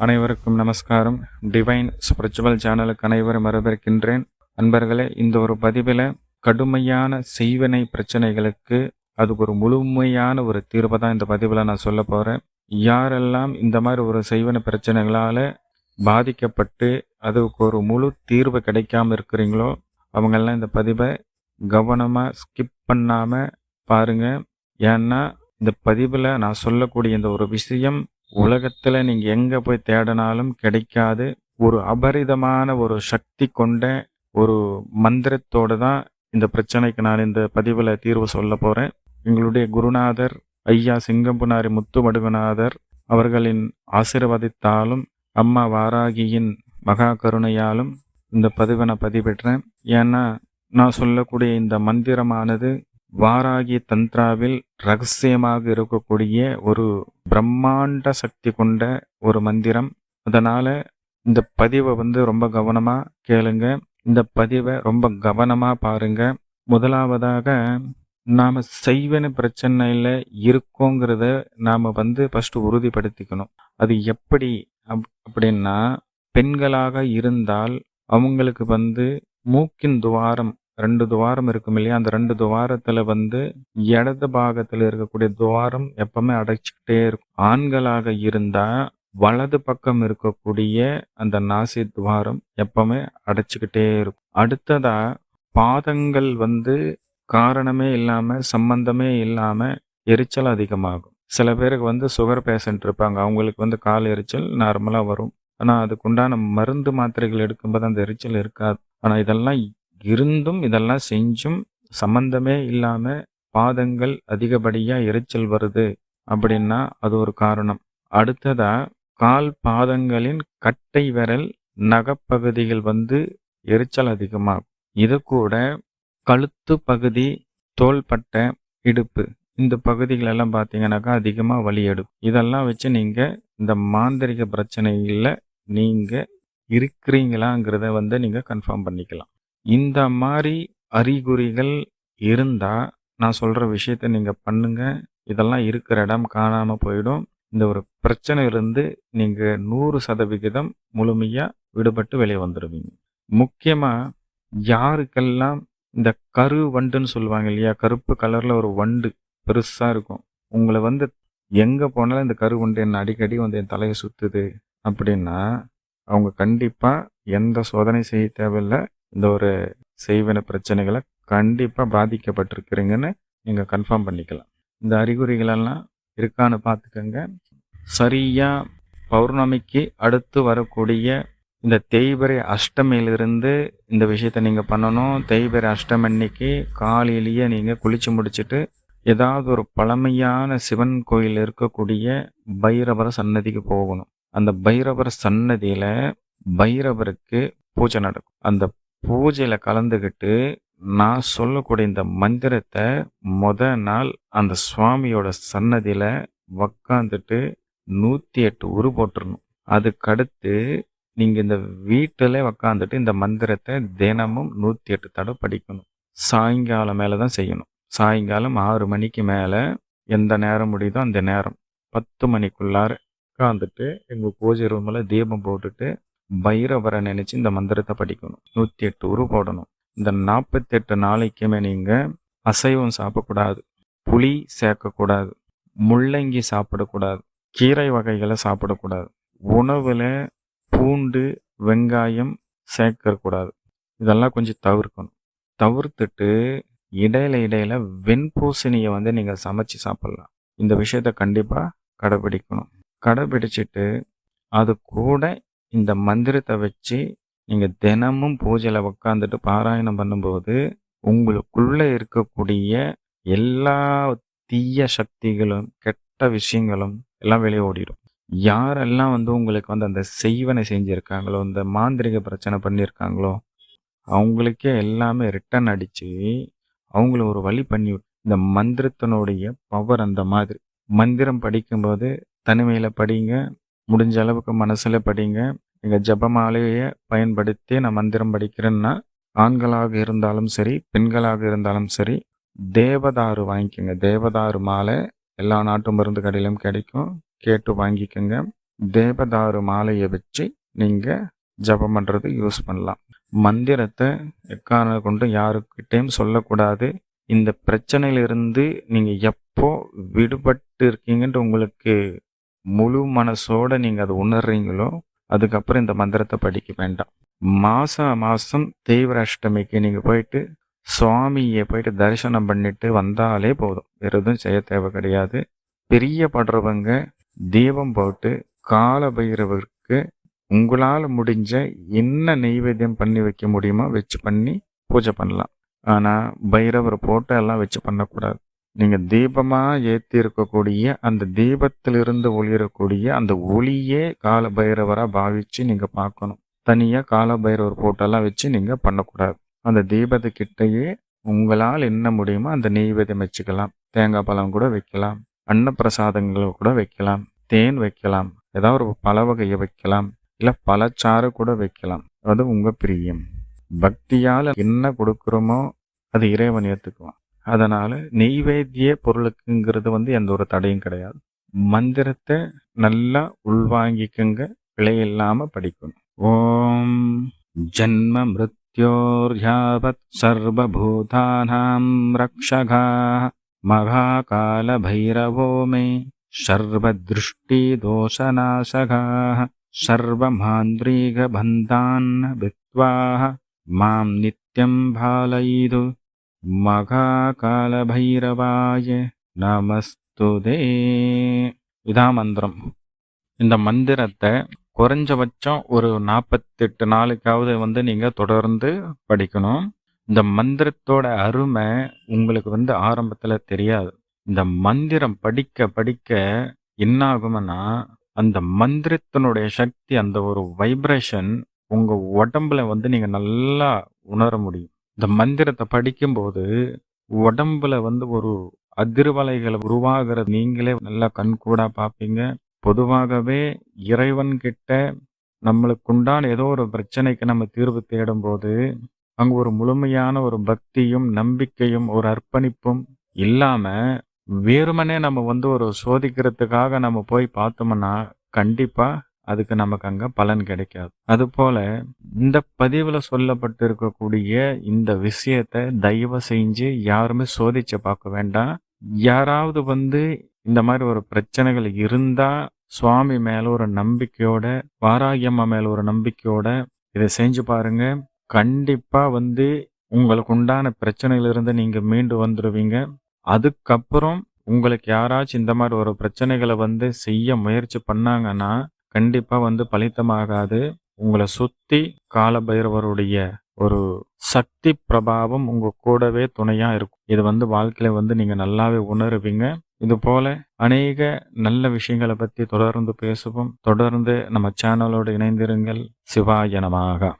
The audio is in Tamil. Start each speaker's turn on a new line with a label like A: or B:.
A: அனைவருக்கும் நமஸ்காரம். டிவைன் ஸ்பிரிச்சுவல் சேனலுக்கு அனைவரும் வரவேற்கின்றேன். அன்பர்களே இந்த ஒரு பதிவில் கடுமையான செய்வினை பிரச்சனைகளுக்கு அதுக்கு ஒரு முழுமையான ஒரு தீர்வை தான் இந்த பதிவில் நான் சொல்ல போகிறேன் யாரெல்லாம் இந்த மாதிரி ஒரு செய்வன பிரச்சனைகளால் பாதிக்கப்பட்டு அதுக்கு ஒரு முழு தீர்வு கிடைக்காம இருக்கிறீங்களோ அவங்கெல்லாம் இந்த பதிவை கவனமாக ஸ்கிப் பண்ணாமல் பாருங்கள் ஏன்னா இந்த பதிவில் நான் சொல்லக்கூடிய இந்த ஒரு விஷயம் உலகத்தில் நீங்கள் எங்கே போய் தேடினாலும் கிடைக்காது. ஒரு அபரிதமான ஒரு சக்தி கொண்ட ஒரு மந்திரத்தோடு தான் இந்த பிரச்சனைக்கு நான் இந்த பதிவில் தீர்வு சொல்ல போகிறேன் எங்களுடைய குருநாதர் ஐயா சிங்கம்புனாரி முத்துமடுகுநாதர் அவர்களின் ஆசிர்வதித்தாலும் அம்மா வாராகியின் மகா கருணையாலும் இந்த பதிவை நான் பதிவிடுறேன். ஏன்னா நான் சொல்லக்கூடிய இந்த மந்திரமானது வாராகி தந்த்ராவில் ரகசியமாக இருக்கக்கூடிய ஒரு பிரம்மாண்ட சக்தி கொண்ட ஒரு மந்திரம். அதனால இந்த பதிவை வந்து ரொம்ப கவனமாக கேளுங்க. இந்த பதிவை ரொம்ப கவனமாக பாருங்க. முதலாவதாக நாம் செய்வன பிரச்சனையில் இருக்கோங்கிறத நாம் வந்து ஃபஸ்ட்டு உறுதிப்படுத்திக்கணும். அது எப்படி அப்- அப்படின்னா பெண்களாக இருந்தால் அவங்களுக்கு வந்து மூக்கின் துவாரம் ரெண்டு துவாரம் இருக்கும் இல்லையா? அந்த ரெண்டு துவாரத்தில் வந்து இடது பாகத்தில் இருக்கக்கூடிய துவாரம் எப்பவுமே அடைச்சிக்கிட்டே இருக்கும். ஆண்களாக இருந்தால் வலது பக்கம் இருக்கக்கூடிய அந்த நாசி துவாரம் எப்பவுமே அடைச்சிக்கிட்டே இருக்கும். அடுத்ததா பாதங்கள் வந்து காரணமே இல்லாமல் சம்பந்தமே இல்லாமல் எரிச்சல் அதிகமாகும். சில பேருக்கு வந்து சுகர் பேஷண்ட் இருப்பாங்க. அவங்களுக்கு வந்து கால் எரிச்சல் நார்மலாக வரும். ஆனால் அதுக்குண்டான மருந்து மாத்திரைகள் எடுக்கும்போது அந்த எரிச்சல் இருக்காது. ஆனால் இதெல்லாம் இருந்தும் இதெல்லாம் செஞ்சும் சம்பந்தமே இல்லாமல் பாதங்கள் அதிகப்படியாக எரிச்சல் வருது அப்படின்னா அது ஒரு காரணம். அடுத்ததா கால் பாதங்களின் கட்டை விரல் நகப்பகுதிகள் வந்து எரிச்சல் அதிகமாகும். இது கூட கழுத்து பகுதி தோள்பட்டை இடுப்பு. இந்த பகுதிகளெல்லாம் பார்த்தீங்கன்னாக்கா அதிகமாக வலி எடுக்கும். இதெல்லாம் வச்சு நீங்கள் இந்த மாந்திரிக பிரச்சனைகளில் நீங்கள் இருக்கிறீங்களாங்கிறத வந்து நீங்கள் கன்ஃபார்ம் பண்ணிக்கலாம். இந்த மாதிரி அறிகுறிகள் இருந்தால் நான் சொல்கிற விஷயத்த நீங்கள் பண்ணுங்கள் இதெல்லாம் இருக்கிற இடம் காணாமல் போயிடும். இந்த ஒரு பிரச்சனை இருந்து நீங்கள் நூறு சதவிகிதம் முழுமையாக விடுபட்டு வெளியே வந்துடுவீங்க முக்கியமாக யாருக்கெல்லாம் இந்த கரு வண்டுன்னு சொல்லுவாங்க இல்லையா? கருப்பு கலரில் ஒரு வண்டு பெருசாக இருக்கும். உங்களை வந்து எங்கே போனாலும் இந்த கரு வண்டு என்ன அடிக்கடி வந்து என் தலையை சுற்றுது அப்படின்னா அவங்க கண்டிப்பாக எந்த சோதனை செய்ய தேவையில்லை. இந்த ஒரு செய்வின பிரச்சனைகளை கண்டிப்பாக பாதிக்கப்பட்டிருக்கிறீங்கன்னு நீங்கள் கன்ஃபார்ம் பண்ணிக்கலாம். இந்த அறிகுறிகளெல்லாம் இருக்கான்னு பார்த்துக்கோங்க. சரியாக பௌர்ணமிக்கு அடுத்து வரக்கூடிய இந்த தேய்பிரை அஷ்டமியிலிருந்து இந்த விஷயத்த நீங்கள் பண்ணணும். தேய்பிரை அஷ்டமி அன்னைக்கு காலையிலேயே நீங்கள் குளித்து முடிச்சிட்டு ஏதாவது ஒரு பழமையான சிவன் கோயில் இருக்கக்கூடிய பைரவர சன்னதிக்கு போகணும். அந்த பைரவர சன்னதியில் பைரவருக்கு பூஜை நடக்கும். அந்த பூஜையில் கலந்துக்கிட்டு நான் சொல்லக்கூடிய இந்த மந்திரத்தை முத நாள் அந்த சுவாமியோட சன்னதியில் உக்காந்துட்டு நூற்றி எட்டு உரு போட்டுறணும். அதுக்கடுத்து நீங்கள் இந்த வீட்டில் உக்காந்துட்டு இந்த மந்திரத்தை தினமும் நூற்றி எட்டு தடவை படிக்கணும். சாயங்காலம் மேலே தான் செய்யணும். சாயங்காலம் ஆறு மணிக்கு மேலே எந்த நேரம் முடியுதோ அந்த நேரம். பத்து மணிக்குள்ளார உட்காந்துட்டு எங்கள் பூஜை ரூமில் தீபம் போட்டுட்டு பைரவரை நினச்சி இந்த மந்திரத்தை படிக்கணும். நூற்றி எட்டு உரு போடணும். இந்த நாற்பத்தி எட்டு நாளைக்குமே நீங்கள் அசைவம் சாப்பிடக்கூடாது. புளி சேர்க்கக்கூடாது. முள்ளங்கி சாப்பிடக்கூடாது. கீரை வகைகளை சாப்பிடக்கூடாது. உணவில் பூண்டு வெங்காயம் சேர்க்கக்கூடாது. இதெல்லாம் கொஞ்சம் தவிர்க்கணும். தவிர்த்துட்டு இடையில இடையில வெண்பூசணியை வந்து நீங்கள் சமைச்சு சாப்பிட்லாம். இந்த விஷயத்த கண்டிப்பாக கடைபிடிக்கணும். கடைபிடிச்சிட்டு அது கூட இந்த மந்திரத்தை வச்சு நீங்கள் தினமும் பூஜையில் உட்காந்துட்டு பாராயணம் பண்ணும்போது உங்களுக்குள்ளே இருக்கக்கூடிய எல்லா தீய சக்திகளும் கெட்ட விஷயங்களும் எல்லாம் வெளியே ஓடிடும். யாரெல்லாம் வந்து உங்களுக்கு வந்து அந்த செய்வனை செஞ்சுருக்காங்களோ இந்த மாந்திரிக பிரச்சனை பண்ணியிருக்காங்களோ அவங்களுக்கே எல்லாமே ரிட்டர்ன் அடித்து அவங்கள ஒரு வழி பண்ணி இந்த மந்திரத்தினுடைய பவர் அந்த மாதிரி. மந்திரம் படிக்கும்போது தனிமையில் படிங்க முடிஞ்ச அளவுக்கு மனசில் படிங்க. நீங்கள் ஜபமாலையை பயன்படுத்தி நான் மந்திரம் படிக்கிறேன்னா ஆண்களாக இருந்தாலும் சரி பெண்களாக இருந்தாலும் சரி தேவதாரு வாங்கிக்கோங்க. தேவதாரு மாலை எல்லா நாட்டு மருந்து கடையிலும் கிடைக்கும். கேட்டு வாங்கிக்கோங்க. தேவதாரு மாலையை வச்சு நீங்கள் ஜபம் பண்ணுறது யூஸ் பண்ணலாம். மந்திரத்தை எக்காரணம் கொண்டு யாருக்கிட்டேயும் சொல்லக்கூடாது. இந்த பிரச்சனையிலிருந்து நீங்கள் எப்போ விடுபட்டு இருக்கீங்கன்ட்டு உங்களுக்கு முழு மனசோட நீங்கள் அதை உணர்றீங்களோ அதுக்கப்புறம் இந்த மந்திரத்தை படிக்க வேண்டாம். மாதம் மாதம் தேவராஷ்டமிக்கு நீங்கள் போயிட்டு சுவாமியை போயிட்டு தரிசனம் பண்ணிட்டு வந்தாலே போதும். வேறு எதுவும் செய்ய தேவை கிடையாது. பெரிய படுறவங்க தீபம் போட்டு கால பைரவருக்கு உங்களால் முடிஞ்ச என்ன நெய்வேத்தியம் பண்ணி வைக்க முடியுமோ வச்சு பண்ணி பூஜை பண்ணலாம். ஆனால் பைரவர் போட்டு எல்லாம் வச்சு பண்ணக்கூடாது. நீங்கள் தீபமாக ஏற்றி இருக்கக்கூடிய அந்த தீபத்திலிருந்து ஒளிரக்கூடிய அந்த ஒளியே கால பைரவராக பாவித்து நீங்கள் பார்க்கணும். தனியாக கால பைரவர் போட்டோலாம் வச்சு நீங்கள் பண்ணக்கூடாது. அந்த தீபத்துக்கிட்டேயே உங்களால் என்ன முடியுமோ அந்த நெய்வேதம் வச்சுக்கலாம். தேங்காய் பழம் கூட வைக்கலாம். அன்னப்பிரசாதங்கள் கூட வைக்கலாம். தேன் வைக்கலாம். ஏதாவது ஒரு பல வகையை வைக்கலாம். இல்லை பழச்சாறு கூட வைக்கலாம். அது உங்கள் பிரியம். பக்தியால் என்ன கொடுக்குறோமோ அது இறைவன் ஏற்றுக்குவான் அதனால் நெய்வேத்திய பொருளுக்குங்கிறது வந்து எந்த ஒரு தடையும் கிடையாது மந்திரத்தை நல்லா உள்வாங்கிக்கங்க பிழை இல்லாமல் படிக்கணும் ஓம் ஜன்ம மிருத்யோர்யாவத் சர்வபூதானாம் ரக்ஷகா महाकालभैरवो मे सर्वदृष्टिदोषनाशकाः सर्वमान्द्रीगबन्धान् भित्त्वा मां नित्यं பாலயிது மகாகாலபைரவாய நமஸ்துதே. இதான் மந்திரம். இந்த மந்திரத்தை குறைஞ்சபட்சம் ஒரு நாற்பத்தெட்டு நாளுக்காவது வந்து நீங்கள் தொடர்ந்து படிக்கணும். இந்த மந்திரத்தோட அருமை உங்களுக்கு வந்து ஆரம்பத்தில் தெரியாது. இந்த மந்திரம் படிக்க படிக்க என்ன ஆகும்னா அந்த மந்திரத்தினுடைய சக்தி அந்த ஒரு வைப்ரேஷன் உங்கள் உடம்புல வந்து நீங்கள் நல்லா உணர முடியும். இந்த மந்திரத்தை படிக்கும்போது உடம்புல வந்து ஒரு அதிர்வலைகளை உருவாகிறது நீங்களே நல்லா கண்கூடா பார்ப்பீங்க. பொதுவாகவே இறைவன் கிட்ட நம்மளுக்கு உண்டான ஏதோ ஒரு பிரச்சனைக்கு நம்ம தீர்வு தேடும் போது ஒரு முழுமையான ஒரு பக்தியும் நம்பிக்கையும் ஒரு அர்ப்பணிப்பும் இல்லாமல் வெறுமனே நம்ம வந்து ஒரு சோதிக்கிறதுக்காக நம்ம போய் பார்த்தோம்னா கண்டிப்பாக அதுக்கு நமக்கு அங்கே பலன் கிடைக்காது. அதுபோல் இந்த பதிவில் சொல்லப்பட்டு இருக்கக்கூடிய இந்த விஷயத்த தயவு செஞ்சு யாருமே சோதிச்சு பார்க்க வேண்டாம். யாராவது வந்து இந்த மாதிரி ஒரு பிரச்சனைகள் இருந்தால் சுவாமி மேலே ஒரு நம்பிக்கையோட வாராகியம்மா மேலே ஒரு நம்பிக்கையோட இதை செஞ்சு பாருங்க. கண்டிப்பாக வந்து உங்களுக்கு உண்டான பிரச்சனையிலிருந்து நீங்கள் மீண்டு வந்துடுவீங்க அதுக்கப்புறம் உங்களுக்கு யாராச்சும் இந்த மாதிரி ஒரு பிரச்சனைகளை வந்து செய்ய முயற்சி பண்ணாங்கன்னா கண்டிப்பா வந்து பலித்தமாகாது. உங்களை சுத்தி காலபைரவருடைய ஒரு சக்தி பிரபாவம் உங்க கூடவே துணையா இருக்கும். இது வந்து வாழ்க்கையில வந்து நீங்க நல்லாவே உணருவீங்க. இது போல அநேக நல்ல விஷயங்களை பத்தி தொடர்ந்து பேசுவோம். தொடர்ந்து நம்ம சேனலோடு இணைந்திருங்கள். சிவாயனமாக